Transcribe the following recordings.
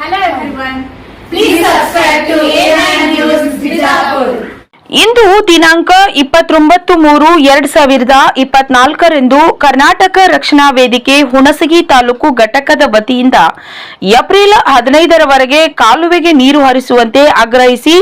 Hello everyone. Please ಇಂದು ದಿನಾಂಕ ಇಪ್ಪತ್ತೊಂಬತ್ತು ಮೂರು ಎರಡ್ ಸಾವಿರದ ಇಪ್ಪತ್ನಾಲ್ಕರಂದು ಕರ್ನಾಟಕ ರಕ್ಷಣಾ ವೇದಿಕೆ ಹುಣಸಗಿ ತಾಲೂಕು ಘಟಕದ ವತಿಯಿಂದ ಏಪ್ರಿಲ್ ಹದಿನೈದರವರೆಗೆ ಕಾಲುವೆಗೆ ನೀರು ಹರಿಸುವಂತೆ ಆಗ್ರಹಿಸಿ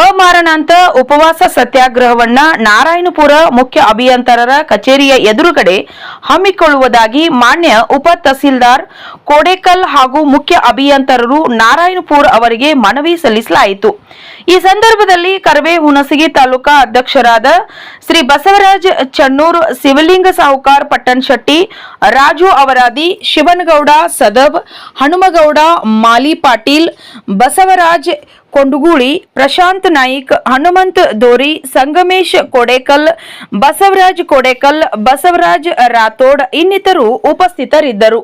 ಅಮಾರಣಾಂತ ಉಪವಾಸ ಸತ್ಯಾಗ್ರಹವನ್ನ ನಾರಾಯಣಪುರ ಮುಖ್ಯ ಅಭಿಯಂತರರ ಕಚೇರಿಯ ಎದುರುಗಡೆ ಹಮ್ಮಿಕೊಳ್ಳುವುದಾಗಿ ಮಾನ್ಯ ಉಪ ತಹಸೀಲ್ದಾರ್ ಕೋಡೇಕಲ್ ಹಾಗೂ ಮುಖ್ಯ ಅಭಿಯಂತರರು ನಾರಾಯಣಪುರ ಅವರಿಗೆ ಮನವಿ ಸಲ್ಲಿಸಲಾಯಿತು. ಈ ಸಂದರ್ಭದಲ್ಲಿ ಕರವೇ ಹುಣಸಗಿ ತಾಲೂಕಾ ಅಧ್ಯಕ್ಷರಾದ ಶ್ರೀ ಬಸವರಾಜ್ ಚನ್ನೂರು ಶಿವಲಿಂಗ ಸಾಹುಕಾರ್ ಪಟ್ಟಣ್ ಶೆಟ್ಟಿ, ರಾಜು ಅವರಾದಿ ಶಿವನಗೌಡ ಸದಬ್, ಹನುಮಗೌಡ ಮಾಲಿ ಪಾಟೀಲ್, ಬಸವರಾಜ್ ಕೊಂಡುಗೂಳಿ, ಪ್ರಶಾಂತ್ ನಾಯ್ಕ್, ಹನುಮಂತ್ ದೋರಿ, ಸಂಗಮೇಶ್ ಕೋಡೇಕಲ್, ಬಸವರಾಜ್ ಕೋಡೇಕಲ್, ಬಸವರಾಜ್ ರಾಥೋಡ್ ಇನ್ನಿತರು ಉಪಸ್ಥಿತರಿದ್ದರು.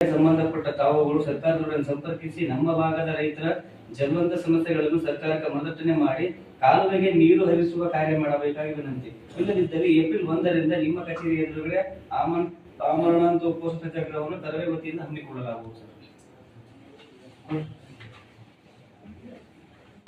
ಸಂಬಂಧಪಟ್ಟ ತಾವುಗಳು ಸರ್ಕಾರದೊಡನೆ ಸಂಪರ್ಕಿಸಿ ನಮ್ಮ ಭಾಗದ ರೈತರ ಜಲವಂತ ಸಮಸ್ಯೆಗಳನ್ನು ಸರ್ಕಾರಕ್ಕೆ ಮದಟನೆ ಮಾಡಿ ಕಾಲುವೆಗೆ ನೀರು ಹರಿಸುವ ಕಾರ್ಯ ಮಾಡಬೇಕಾಗಿ ವಿನಂತಿ. ಇಲ್ಲದಿದ್ದಲ್ಲಿ ಏಪ್ರಿಲ್ ಒಂದರಿಂದ ನಿಮ್ಮ ಕಚೇರಿ ಎದುರುಗಡೆ ಆಮನ್ ಆಮರಣಾಂತ ಉಪೋಷ ಸತ್ಯಾಗ್ರಹವನ್ನು ತರಬೇತಿಯಿಂದ ಹಮ್ಮಿಕೊಳ್ಳಲಾಗುವುದು